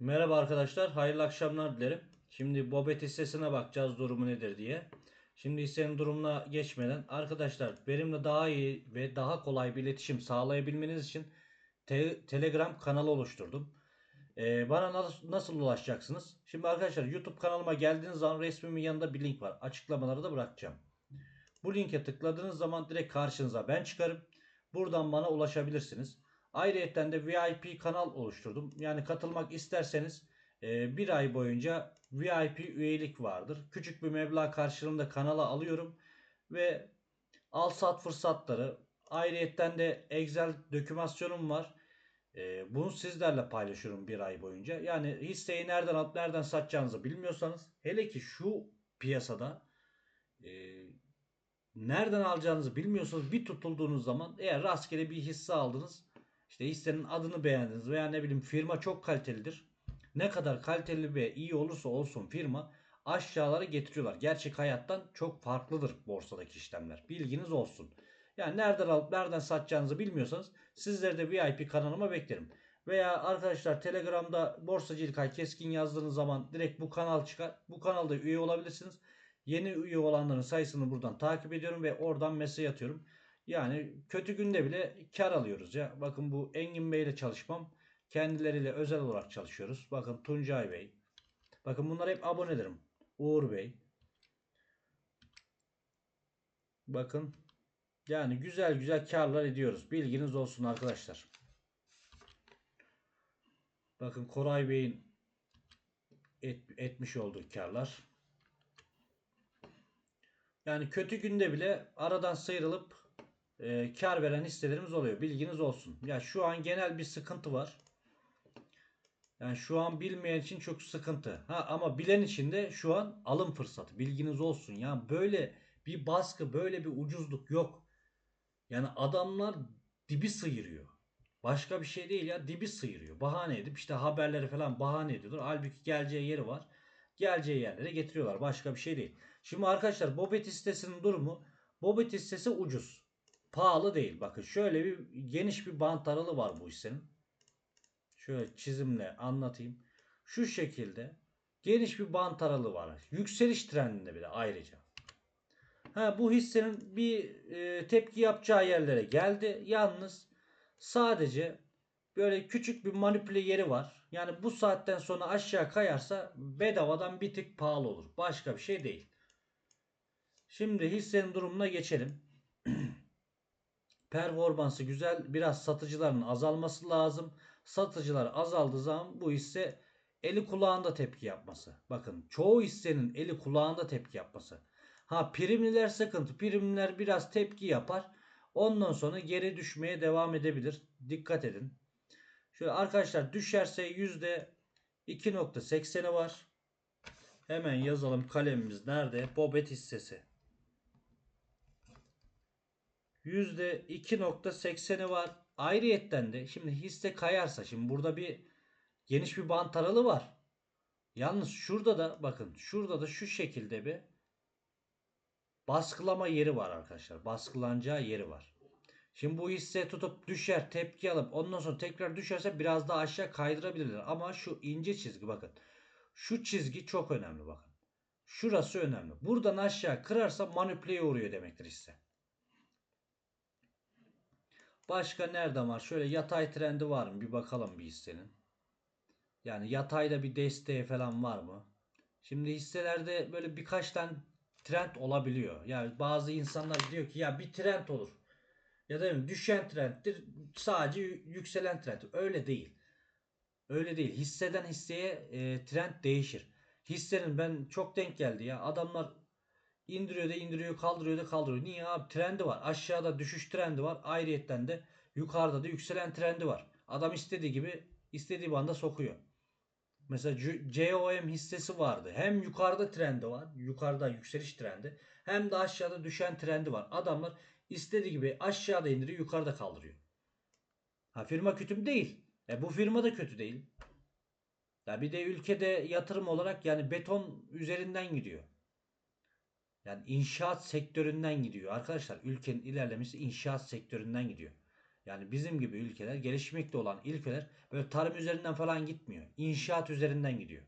Merhaba arkadaşlar, hayırlı akşamlar dilerim. Şimdi Bobet hissesine bakacağız durumu nedir diye. Şimdi hissenin durumuna geçmeden arkadaşlar benimle daha iyi ve daha kolay bir iletişim sağlayabilmeniz için te- Telegram kanalı oluşturdum. Ee, bana nasıl, nasıl ulaşacaksınız? Şimdi arkadaşlar YouTube kanalıma geldiğiniz zaman resmimin yanında bir link var. Açıklamaları da bırakacağım. Bu linke tıkladığınız zaman direkt karşınıza ben çıkarım. Buradan bana ulaşabilirsiniz. Ayrıyeten de VIP kanal oluşturdum. Yani katılmak isterseniz e, bir ay boyunca VIP üyelik vardır. Küçük bir meblağ karşılığında kanala alıyorum ve al sat fırsatları ayrıyetten de Excel dokümasyonum var. E, bunu sizlerle paylaşıyorum bir ay boyunca. Yani hisseyi nereden alıp nereden satacağınızı bilmiyorsanız hele ki şu piyasada e, nereden alacağınızı bilmiyorsanız bir tutulduğunuz zaman eğer rastgele bir hisse aldınız işte hissenin adını beğendiniz veya ne bileyim firma çok kalitelidir. Ne kadar kaliteli ve iyi olursa olsun firma aşağılara getiriyorlar. Gerçek hayattan çok farklıdır borsadaki işlemler. Bilginiz olsun. Yani nereden alıp nereden satacağınızı bilmiyorsanız sizleri de VIP kanalıma beklerim. Veya arkadaşlar Telegram'da Borsacı İlkay Keskin yazdığınız zaman direkt bu kanal çıkar. Bu kanalda üye olabilirsiniz. Yeni üye olanların sayısını buradan takip ediyorum ve oradan mesaj atıyorum. Yani kötü günde bile kar alıyoruz ya. Bakın bu Engin Bey ile çalışmam. Kendileriyle özel olarak çalışıyoruz. Bakın Tuncay Bey. Bakın bunlar hep abonelerim. Uğur Bey. Bakın yani güzel güzel karlar ediyoruz. Bilginiz olsun arkadaşlar. Bakın Koray Bey'in et, etmiş olduğu karlar. Yani kötü günde bile aradan sıyrılıp e, kar veren hisselerimiz oluyor. Bilginiz olsun. Ya şu an genel bir sıkıntı var. Yani şu an bilmeyen için çok sıkıntı. Ha ama bilen için de şu an alım fırsatı. Bilginiz olsun. Yani böyle bir baskı, böyle bir ucuzluk yok. Yani adamlar dibi sıyırıyor. Başka bir şey değil ya dibi sıyırıyor. Bahane edip işte haberleri falan bahane ediyorlar. Halbuki geleceği yeri var. Geleceği yerlere getiriyorlar. Başka bir şey değil. Şimdi arkadaşlar Bobet hissesinin durumu Bobet hissesi ucuz. Pahalı değil. Bakın şöyle bir geniş bir bant aralığı var bu hissenin. Şöyle çizimle anlatayım. Şu şekilde geniş bir bant aralığı var. Yükseliş trendinde bile ayrıca. Ha, bu hissenin bir e, tepki yapacağı yerlere geldi. Yalnız sadece böyle küçük bir manipüle yeri var. Yani bu saatten sonra aşağı kayarsa bedavadan bir tık pahalı olur. Başka bir şey değil. Şimdi hissenin durumuna geçelim. Performansı güzel. Biraz satıcıların azalması lazım. Satıcılar azaldığı zaman bu hisse eli kulağında tepki yapması. Bakın çoğu hissenin eli kulağında tepki yapması. Ha primliler sıkıntı. Primliler biraz tepki yapar. Ondan sonra geri düşmeye devam edebilir. Dikkat edin. Şöyle arkadaşlar düşerse %2.80'i var. Hemen yazalım kalemimiz nerede? Bobet hissesi. %2.80'i var. Ayrıyetten de şimdi hisse kayarsa şimdi burada bir geniş bir bant aralığı var. Yalnız şurada da bakın şurada da şu şekilde bir baskılama yeri var arkadaşlar. Baskılanacağı yeri var. Şimdi bu hisse tutup düşer tepki alıp ondan sonra tekrar düşerse biraz daha aşağı kaydırabilirler. Ama şu ince çizgi bakın. Şu çizgi çok önemli bakın. Şurası önemli. Buradan aşağı kırarsa manipüleye uğruyor demektir hisse. Başka nerede var? Şöyle yatay trendi var mı? Bir bakalım bir hissenin. Yani yatayda bir desteği falan var mı? Şimdi hisselerde böyle birkaç tane trend olabiliyor. Yani bazı insanlar diyor ki ya bir trend olur. Ya da düşen trenddir. Sadece yükselen trend. Öyle değil. Öyle değil. Hisseden hisseye e, trend değişir. Hissenin ben çok denk geldi ya. Adamlar indiriyor da indiriyor, kaldırıyor da kaldırıyor. Niye abi? Trendi var. Aşağıda düşüş trendi var. Ayrıyetten de yukarıda da yükselen trendi var. Adam istediği gibi istediği banda sokuyor. Mesela COM hissesi vardı. Hem yukarıda trendi var. Yukarıda yükseliş trendi. Hem de aşağıda düşen trendi var. Adamlar istediği gibi aşağıda indiriyor yukarıda kaldırıyor. Ha firma kötü? Değil. E bu firma da kötü değil. Ya bir de ülkede yatırım olarak yani beton üzerinden gidiyor. Yani inşaat sektöründen gidiyor. Arkadaşlar ülkenin ilerlemesi inşaat sektöründen gidiyor. Yani bizim gibi ülkeler, gelişmekte olan ülkeler böyle tarım üzerinden falan gitmiyor. İnşaat üzerinden gidiyor.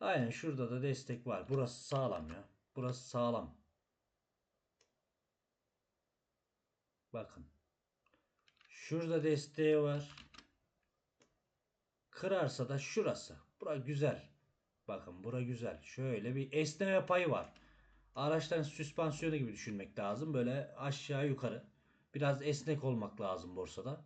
Aynen şurada da destek var. Burası sağlam ya. Burası sağlam. Bakın. Şurada desteği var. Kırarsa da şurası. Bura güzel. Bakın bura güzel. Şöyle bir esneme payı var. Araçların süspansiyonu gibi düşünmek lazım. Böyle aşağı yukarı. Biraz esnek olmak lazım borsada.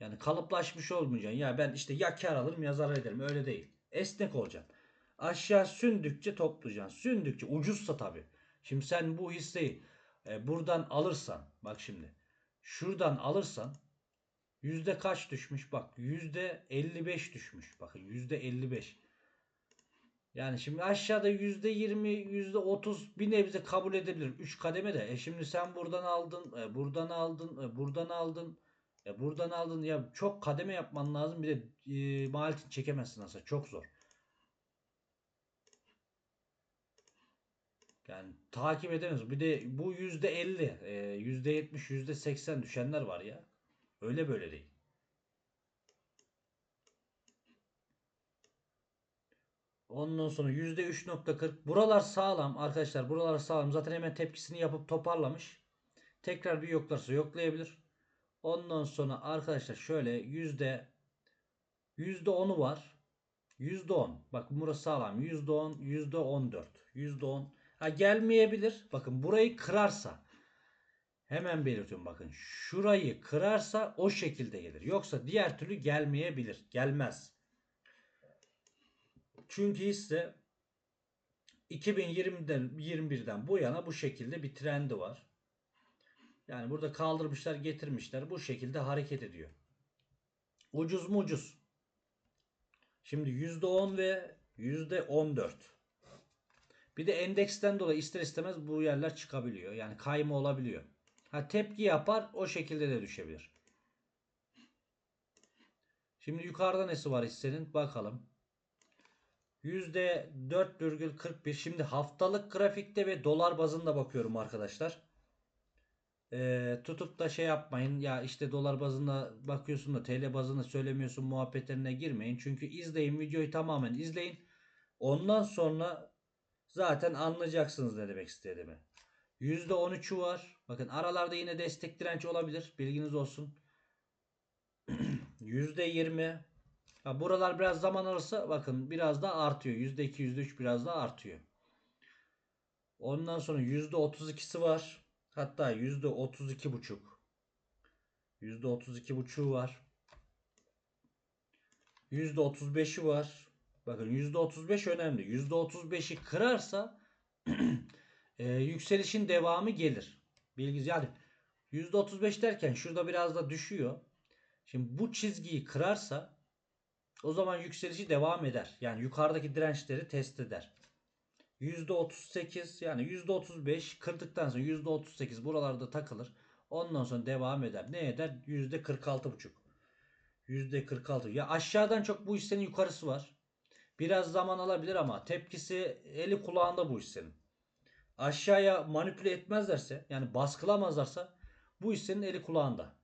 Yani kalıplaşmış olmayacaksın. Ya ben işte ya kar alırım ya zarar ederim. Öyle değil. Esnek olacaksın. Aşağı sündükçe toplayacaksın. Sündükçe ucuzsa tabii. Şimdi sen bu hisseyi e, buradan alırsan bak şimdi şuradan alırsan yüzde kaç düşmüş? Bak yüzde 55 düşmüş. Bakın yüzde 55 yani şimdi aşağıda yüzde 20 yüzde 30 bir nebze kabul edilir. 3 kademe de. E şimdi sen buradan aldın e, buradan aldın e, buradan aldın e, buradan aldın. Ya çok kademe yapman lazım. Bir de e, maliyetini çekemezsin aslında. Çok zor. Yani takip edemez. Bir de bu yüzde elli, e, yüzde yetmiş, yüzde seksen düşenler var ya. Öyle böyle değil. Ondan sonra yüzde üç nokta kırk. Buralar sağlam arkadaşlar. Buralar sağlam. Zaten hemen tepkisini yapıp toparlamış. Tekrar bir yoklarsa yoklayabilir. Ondan sonra arkadaşlar şöyle yüzde yüzde onu var. Yüzde on. Bak burası sağlam. Yüzde on, yüzde on dört. Yüzde on. Ha gelmeyebilir. Bakın burayı kırarsa hemen belirtiyorum bakın. Şurayı kırarsa o şekilde gelir. Yoksa diğer türlü gelmeyebilir. Gelmez. Çünkü hisse 2020'den 21'den bu yana bu şekilde bir trendi var. Yani burada kaldırmışlar, getirmişler. Bu şekilde hareket ediyor. Ucuz mu ucuz? Şimdi %10 ve %14. Bir de endeksten dolayı ister istemez bu yerler çıkabiliyor. Yani kayma olabiliyor. Ha tepki yapar o şekilde de düşebilir. Şimdi yukarıda nesi var hissenin? Bakalım. %4,41. Şimdi haftalık grafikte ve dolar bazında bakıyorum arkadaşlar. Ee, tutup da şey yapmayın. Ya işte dolar bazında bakıyorsun da TL bazında söylemiyorsun muhabbetlerine girmeyin. Çünkü izleyin videoyu tamamen izleyin. Ondan sonra zaten anlayacaksınız ne demek istediğimi. %13'ü var. Bakın aralarda yine destek direnç olabilir. Bilginiz olsun. %20. Ha, buralar biraz zaman alırsa bakın biraz daha artıyor. %2, %3 biraz daha artıyor. Ondan sonra %32'si var. Hatta %32,5. %32,5'u var. %35'i var. Bakın %35 önemli. %35'i kırarsa e, yükselişin devamı gelir. Bilginiz yani %35 derken şurada biraz da düşüyor. Şimdi bu çizgiyi kırarsa o zaman yükselişi devam eder. Yani yukarıdaki dirençleri test eder. %38 yani %35 kırdıktan sonra %38 buralarda takılır. Ondan sonra devam eder. Ne eder? %46,5. %46. Ya aşağıdan çok bu hissenin yukarısı var. Biraz zaman alabilir ama tepkisi eli kulağında bu hissenin. Aşağıya manipüle etmezlerse yani baskılamazlarsa bu hissenin eli kulağında.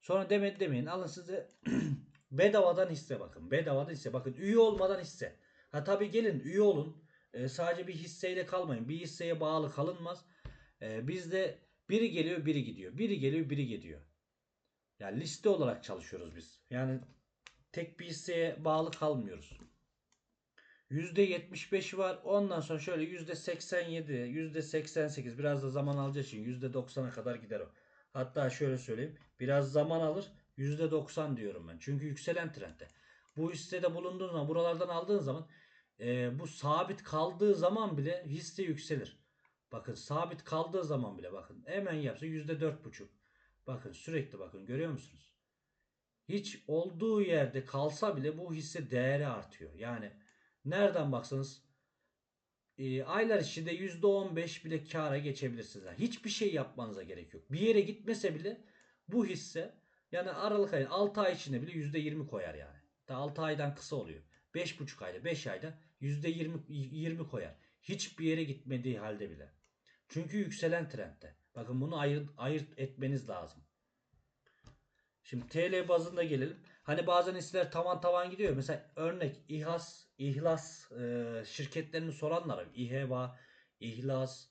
Sonra demedi demeyin alın size bedavadan hisse bakın. Bedavadan hisse bakın üye olmadan hisse. Ha tabi gelin üye olun. E, sadece bir hisseyle kalmayın. Bir hisseye bağlı kalınmaz. E, bizde biri geliyor biri gidiyor. Biri geliyor biri gidiyor. Yani liste olarak çalışıyoruz biz. Yani tek bir hisseye bağlı kalmıyoruz. %75 var. Ondan sonra şöyle %87, %88 biraz da zaman alacağı için %90'a kadar gider o. Hatta şöyle söyleyeyim. Biraz zaman alır. %90 diyorum ben. Çünkü yükselen trendde. Bu hissede bulunduğun zaman buralardan aldığın zaman e, bu sabit kaldığı zaman bile hisse yükselir. Bakın sabit kaldığı zaman bile bakın hemen yapsa %4,5. Bakın sürekli bakın görüyor musunuz? Hiç olduğu yerde kalsa bile bu hisse değeri artıyor. Yani nereden baksanız e, aylar içinde %15 bile kâra geçebilirsiniz. Yani hiçbir şey yapmanıza gerek yok. Bir yere gitmese bile bu hisse yani Aralık ayı 6 ay içinde bile %20 koyar yani. Da 6 aydan kısa oluyor. 5,5 ayda 5 ayda %20 20 koyar. Hiçbir yere gitmediği halde bile. Çünkü yükselen trendde. Bakın bunu ayırt, ayırt etmeniz lazım. Şimdi TL bazında gelelim. Hani bazen hisseler tavan tavan gidiyor. Mesela örnek İHAS, İhlas e, şirketlerini soranlar. İHEVA, İhlas,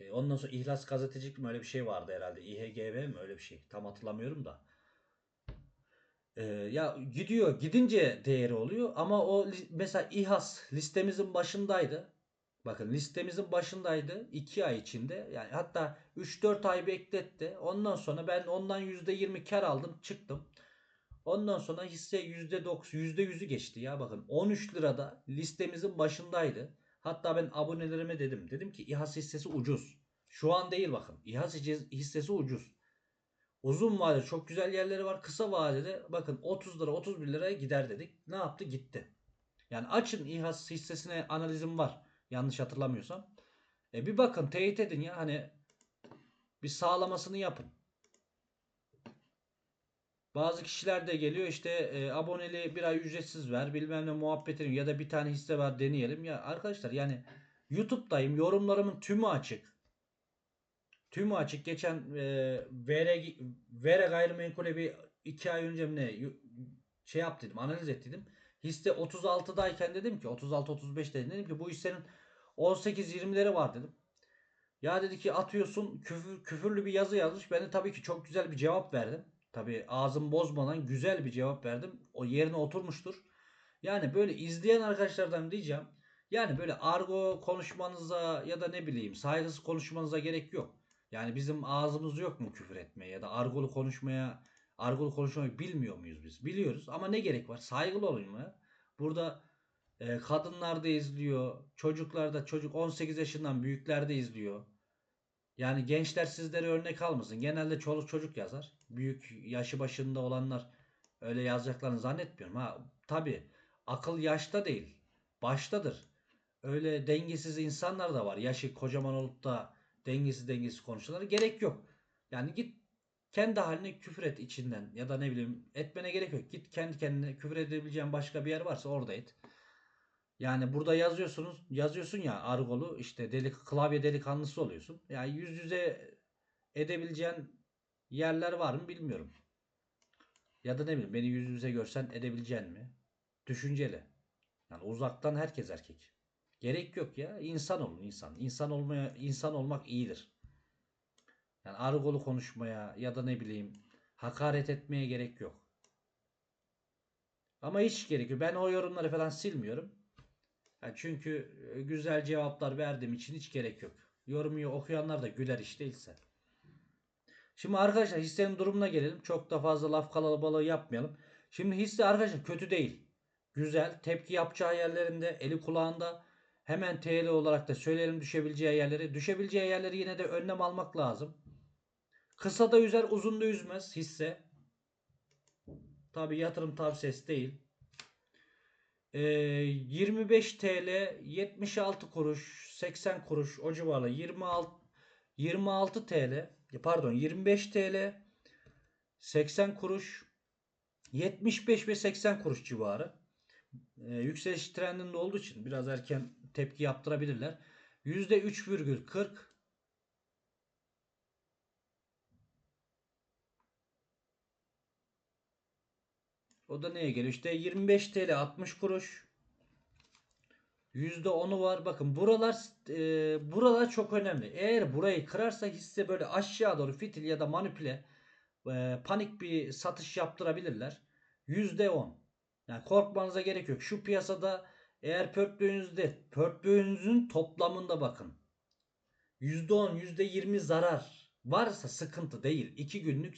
e, ondan sonra İhlas Gazetecilik mi öyle bir şey vardı herhalde. İHGV mi öyle bir şey. Tam hatırlamıyorum da. E, ya gidiyor. Gidince değeri oluyor. Ama o mesela İHAS listemizin başındaydı. Bakın listemizin başındaydı 2 ay içinde. Yani hatta 3-4 ay bekletti. Ondan sonra ben ondan %20 kar aldım çıktım. Ondan sonra hisse %9, %100'ü geçti ya bakın 13 lirada listemizin başındaydı. Hatta ben abonelerime dedim. Dedim ki İHAS hissesi ucuz. Şu an değil bakın. İHAS hissesi ucuz. Uzun vadede çok güzel yerleri var. Kısa vadede bakın 30 lira 31 liraya gider dedik. Ne yaptı? Gitti. Yani açın İHAS hissesine analizim var. Yanlış hatırlamıyorsam. E bir bakın teyit edin ya hani bir sağlamasını yapın. Bazı kişiler de geliyor işte e, aboneli bir ay ücretsiz ver bilmem ne muhabbetini ya da bir tane hisse var deneyelim. Ya arkadaşlar yani YouTube'dayım yorumlarımın tümü açık. Tümü açık. Geçen e, VR, VR gayrimenkule bir iki ay önce ne şey yap dedim analiz et dedim. Hisse 36'dayken dedim ki 36-35 dedim. Dedim ki bu hissenin 18-20'leri var dedim. Ya dedi ki atıyorsun küfür, küfürlü bir yazı yazmış. Ben de tabii ki çok güzel bir cevap verdim. Tabii ağzım bozmadan güzel bir cevap verdim. O yerine oturmuştur. Yani böyle izleyen arkadaşlardan diyeceğim. Yani böyle argo konuşmanıza ya da ne bileyim saygısız konuşmanıza gerek yok. Yani bizim ağzımız yok mu küfür etmeye ya da argolu konuşmaya argolu konuşmayı bilmiyor muyuz biz? Biliyoruz ama ne gerek var? Saygılı olun ya. Burada e, kadınlar da izliyor. Çocuklar da çocuk 18 yaşından büyükler de izliyor. Yani gençler sizlere örnek almasın. Genelde çoluk çocuk yazar. Büyük yaşı başında olanlar öyle yazacaklarını zannetmiyorum. Ha tabi akıl yaşta değil. Baştadır. Öyle dengesiz insanlar da var. Yaşı kocaman olup da dengesiz dengesiz konuşanlara gerek yok. Yani git kendi haline küfür et içinden ya da ne bileyim etmene gerek yok. Git kendi kendine küfür edebileceğin başka bir yer varsa orada et. Yani burada yazıyorsunuz, yazıyorsun ya argolu işte delik klavye delikanlısı oluyorsun. Yani yüz yüze edebileceğin yerler var mı bilmiyorum. Ya da ne bileyim beni yüz yüze görsen edebileceğin mi? Düşünceli. Yani uzaktan herkes erkek. Gerek yok ya. İnsan olun insan. İnsan olmaya insan olmak iyidir. Yani argolu konuşmaya ya da ne bileyim hakaret etmeye gerek yok. Ama hiç gerek yok. Ben o yorumları falan silmiyorum. Çünkü e, güzel cevaplar verdiğim için hiç gerek yok. Yorumu okuyanlar da güler iş değilse. Şimdi arkadaşlar hissenin durumuna gelelim. Çok da fazla laf kalabalığı yapmayalım. Şimdi hisse arkadaşlar kötü değil. Güzel. Tepki yapacağı yerlerinde, eli kulağında. Hemen TL olarak da söyleyelim düşebileceği yerleri. Düşebileceği yerleri yine de önlem almak lazım. Kısa da yüzer, uzun da yüzmez hisse. Tabi yatırım tavsiyesi değil. Ee, 25 TL 76 kuruş 80 kuruş o civarla 26 26 TL pardon 25 TL 80 kuruş 75 ve 80 kuruş civarı Ee, yükseliş trendinde olduğu için biraz erken tepki yaptırabilirler. %3,40 O da neye geliyor? İşte 25 TL 60 kuruş. %10'u var. Bakın buralar e, buralar çok önemli. Eğer burayı kırarsa hisse böyle aşağı doğru fitil ya da manipüle e, panik bir satış yaptırabilirler. %10. Yani korkmanıza gerek yok. Şu piyasada eğer portföyünüzde portföyünüzün toplamında bakın. %10, %20 zarar varsa sıkıntı değil. 2 günlük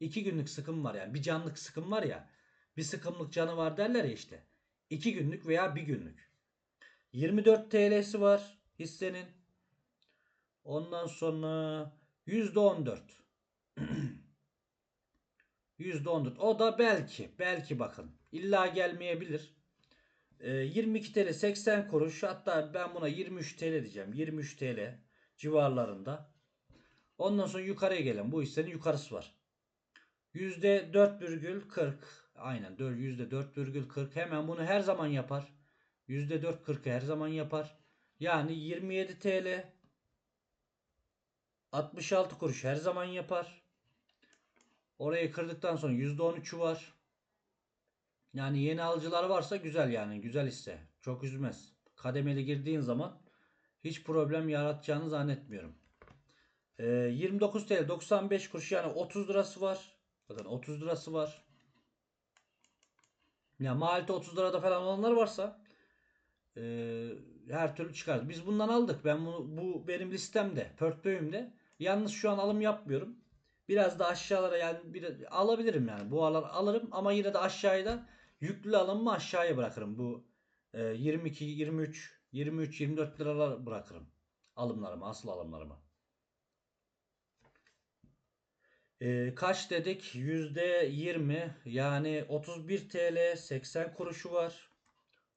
2 günlük sıkım var yani. Bir canlık sıkım var ya. Bir sıkımlık canı var derler ya işte. 2 günlük veya bir günlük. 24 TL'si var hissenin. Ondan sonra %14. %14. O da belki. Belki bakın. İlla gelmeyebilir. Ee, 22 TL 80 kuruş. Hatta ben buna 23 TL diyeceğim. 23 TL civarlarında. Ondan sonra yukarıya gelen bu hissenin yukarısı var. %4,40 aynen %4,40 hemen bunu her zaman yapar. %4,40'ı her zaman yapar. Yani 27 TL 66 kuruş her zaman yapar. Orayı kırdıktan sonra %13'ü var. Yani yeni alıcılar varsa güzel yani. Güzel hisse. Çok üzmez. Kademeli girdiğin zaman hiç problem yaratacağını zannetmiyorum. Ee, 29 TL 95 kuruş yani 30 lirası var. Bakın 30 lirası var. Ya maliyeti 30 lirada falan olanlar varsa ee, her türlü çıkar. Biz bundan aldık. Ben bunu bu benim listemde, portföyümde. Yalnız şu an alım yapmıyorum. Biraz da aşağılara yani bir, alabilirim yani. Bu alan alırım ama yine de aşağıya da yüklü alımımı aşağıya bırakırım. Bu e, 22, 23, 23, 24 liralar bırakırım. Alımlarımı, asıl alımlarımı. E, kaç dedik? %20 yani 31 TL 80 kuruşu var.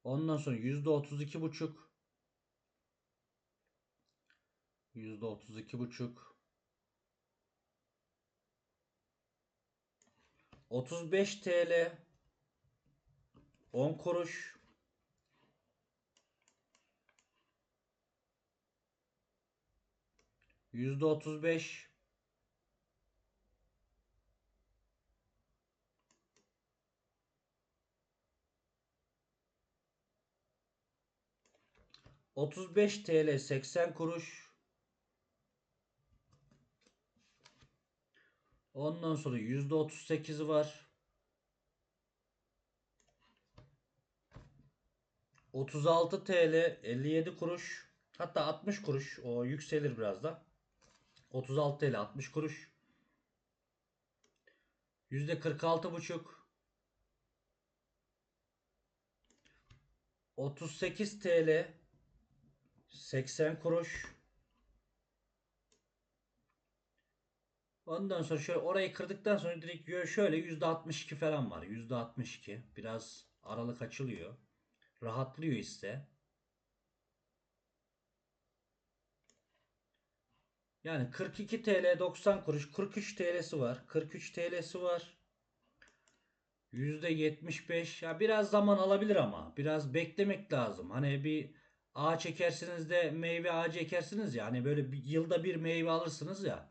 Ondan sonra yüzde otuz iki buçuk. Yüzde otuz iki buçuk. Otuz beş TL. On kuruş. Yüzde otuz beş. Otuz beş TL seksen kuruş. Ondan sonra yüzde otuz sekizi var. 36 TL 57 kuruş. Hatta 60 kuruş. O yükselir biraz da. 36 TL 60 kuruş. Yüzde 46 buçuk. 38 TL 80 kuruş. Ondan sonra şöyle orayı kırdıktan sonra direkt şöyle %62 falan var. %62. Biraz aralık açılıyor. Rahatlıyor hisse. Yani 42 TL 90 kuruş 43 TL'si var. 43 TL'si var. %75 ya biraz zaman alabilir ama biraz beklemek lazım. Hani bir ağaç ekersiniz de meyve ağacı ekersiniz ya hani böyle bir yılda bir meyve alırsınız ya.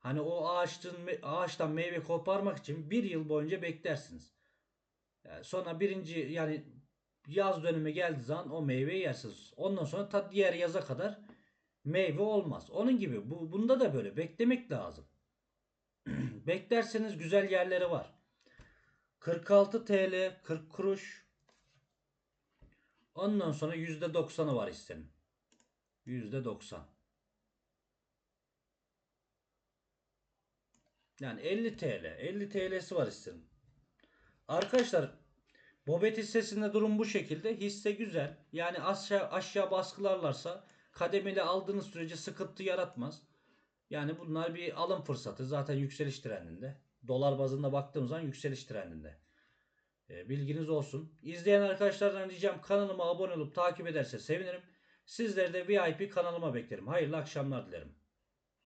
Hani o ağaçtan ağaçtan meyve koparmak için bir yıl boyunca beklersiniz. Sonra birinci yani yaz dönemi geldiği zaman o meyveyi yersiniz. Ondan sonra ta diğer yaza kadar meyve olmaz. Onun gibi bu bunda da böyle beklemek lazım. Beklerseniz güzel yerleri var. 46 TL 40 kuruş. Ondan sonra %90'ı var hissenin. %90. Yani 50 TL. 50 TL'si var hissenin. Arkadaşlar Bobet hissesinde durum bu şekilde. Hisse güzel. Yani aşağı, aşağı baskılarlarsa kademeli aldığınız sürece sıkıntı yaratmaz. Yani bunlar bir alım fırsatı. Zaten yükseliş trendinde. Dolar bazında baktığımız zaman yükseliş trendinde. E, bilginiz olsun. İzleyen arkadaşlardan ricam kanalıma abone olup takip ederse sevinirim. Sizleri de VIP kanalıma beklerim. Hayırlı akşamlar dilerim.